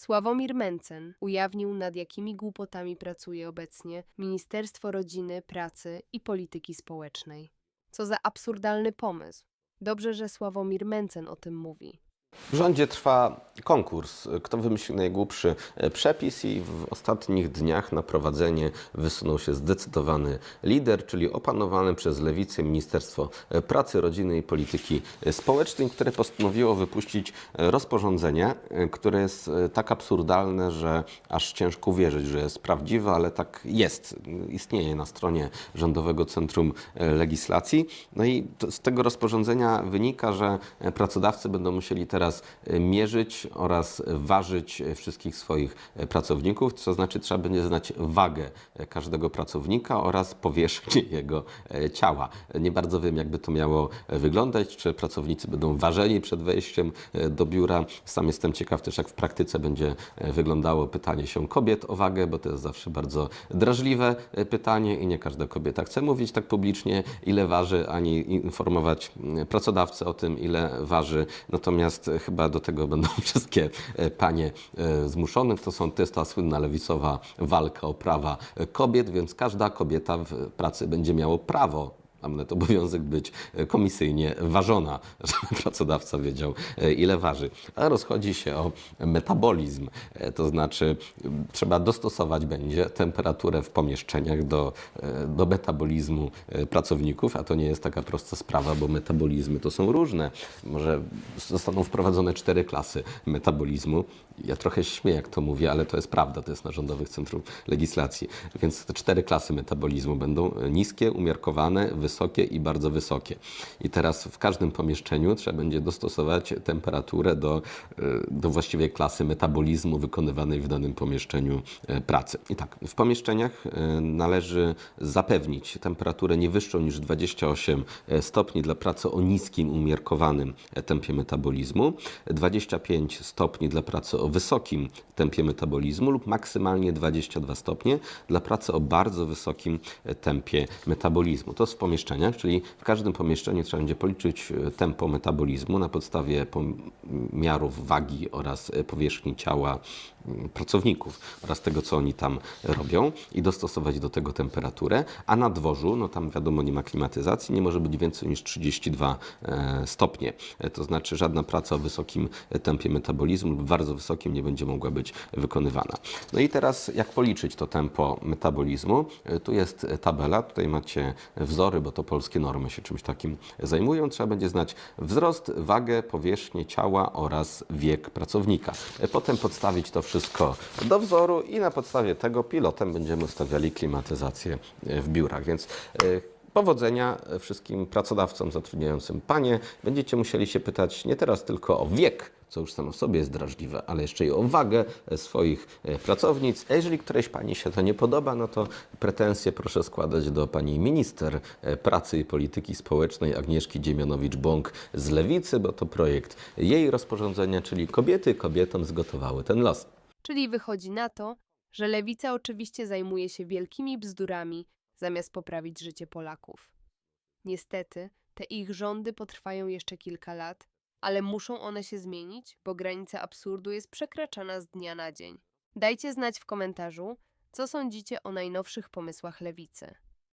Sławomir Mencen ujawnił, nad jakimi głupotami pracuje obecnie Ministerstwo Rodziny, Pracy i Polityki Społecznej. Co za absurdalny pomysł. Dobrze, że Sławomir Mencen o tym mówi. W rządzie trwa konkurs, kto wymyśli najgłupszy e, przepis i w ostatnich dniach na prowadzenie wysunął się zdecydowany lider, czyli opanowane przez Lewicę Ministerstwo e, Pracy, Rodziny i Polityki Społecznej, które postanowiło wypuścić e, rozporządzenie, e, które jest e, tak absurdalne, że aż ciężko uwierzyć, że jest prawdziwe, ale tak jest. Istnieje na stronie Rządowego Centrum e, Legislacji. No i z tego rozporządzenia wynika, że e, pracodawcy będą musieli teraz e, mierzyć oraz ważyć e, wszystkich swoich e, pracowników, to znaczy trzeba będzie znać wagę każdego pracownika oraz powierzchnię jego ciała. Nie bardzo wiem, jakby to miało wyglądać, czy pracownicy będą ważeni przed wejściem do biura. Sam jestem ciekaw też, jak w praktyce będzie wyglądało pytanie się kobiet o wagę, bo to jest zawsze bardzo drażliwe pytanie i nie każda kobieta chce mówić tak publicznie, ile waży, ani informować pracodawcę o tym, ile waży. Natomiast chyba do tego będą wszystkie e, panie e, zmuszone. To są to jest ta słynna lewicowa walka o prawa e, kobiet, więc każda kobieta w pracy będzie miało prawo mam nawet obowiązek być e, komisyjnie ważona, żeby pracodawca wiedział, e, ile waży. A rozchodzi się o metabolizm, e, to znaczy trzeba dostosować będzie temperaturę w pomieszczeniach do, do metabolizmu pracowników, a to nie jest taka prosta sprawa, bo metabolizmy to są różne. Może zostaną wprowadzone cztery klasy metabolizmu. Ja trochę śmieję, jak to mówię, ale to jest prawda, to jest na Rządowych Centrum Legislacji. Więc te cztery klasy metabolizmu będą niskie, umiarkowane, wysokie i bardzo wysokie. I teraz w każdym pomieszczeniu trzeba będzie dostosować temperaturę do, e, do właściwej klasy metabolizmu wykonywanej w danym pomieszczeniu e, pracy. I tak, w pomieszczeniach e, należy zapewnić temperaturę nie wyższą niż 28 stopni dla pracy o niskim, umiarkowanym tempie metabolizmu, 25 stopni dla pracy o wysokim tempie metabolizmu lub maksymalnie 22 stopnie dla pracy o bardzo wysokim tempie metabolizmu. To jest w pomieszczeniach, czyli w każdym pomieszczeniu trzeba będzie policzyć e, tempo metabolizmu na podstawie pomiarów wagi oraz e, powierzchni ciała mm, pracowników oraz tego, co oni tam robią i dostosować do tego temperaturę, a na dworzu, no tam wiadomo nie ma klimatyzacji, nie może być więcej niż 32 e, stopnie. To znaczy żadna praca o wysokim tempie metabolizmu lub bardzo wysokim nie będzie mogła być wykonywana. No i teraz jak policzyć to tempo metabolizmu? Tu jest tabela, tutaj macie wzory, bo to polskie normy się czymś takim zajmują. Trzeba będzie znać wzrost, wagę, powierzchnię ciała oraz wiek pracownika. E, Potem podstawić to wszystko do wzoru i na podstawie tego pilotem będziemy ustawiali klimatyzację e, w biurach. Więc e, Powodzenia wszystkim pracodawcom zatrudniającym panie. Będziecie musieli się pytać nie teraz tylko o wiek, co już samo w sobie jest drażliwe, ale jeszcze i o wagę swoich e, pracownic. A jeżeli którejś pani się to nie podoba, no to pretensje proszę składać do pani minister e, pracy i polityki społecznej Agnieszki Dziemianowicz-Bąk z Lewicy, bo to projekt jej rozporządzenia, czyli kobiety kobietom zgotowały ten los. Czyli wychodzi na to, że lewica oczywiście zajmuje się wielkimi bzdurami, zamiast poprawić życie Polaków. Niestety, te ich rządy potrwają jeszcze kilka lat, ale muszą one się zmienić, bo granica absurdu jest przekraczana z dnia na dzień. Dajcie znać w komentarzu, co sądzicie o najnowszych pomysłach lewicy.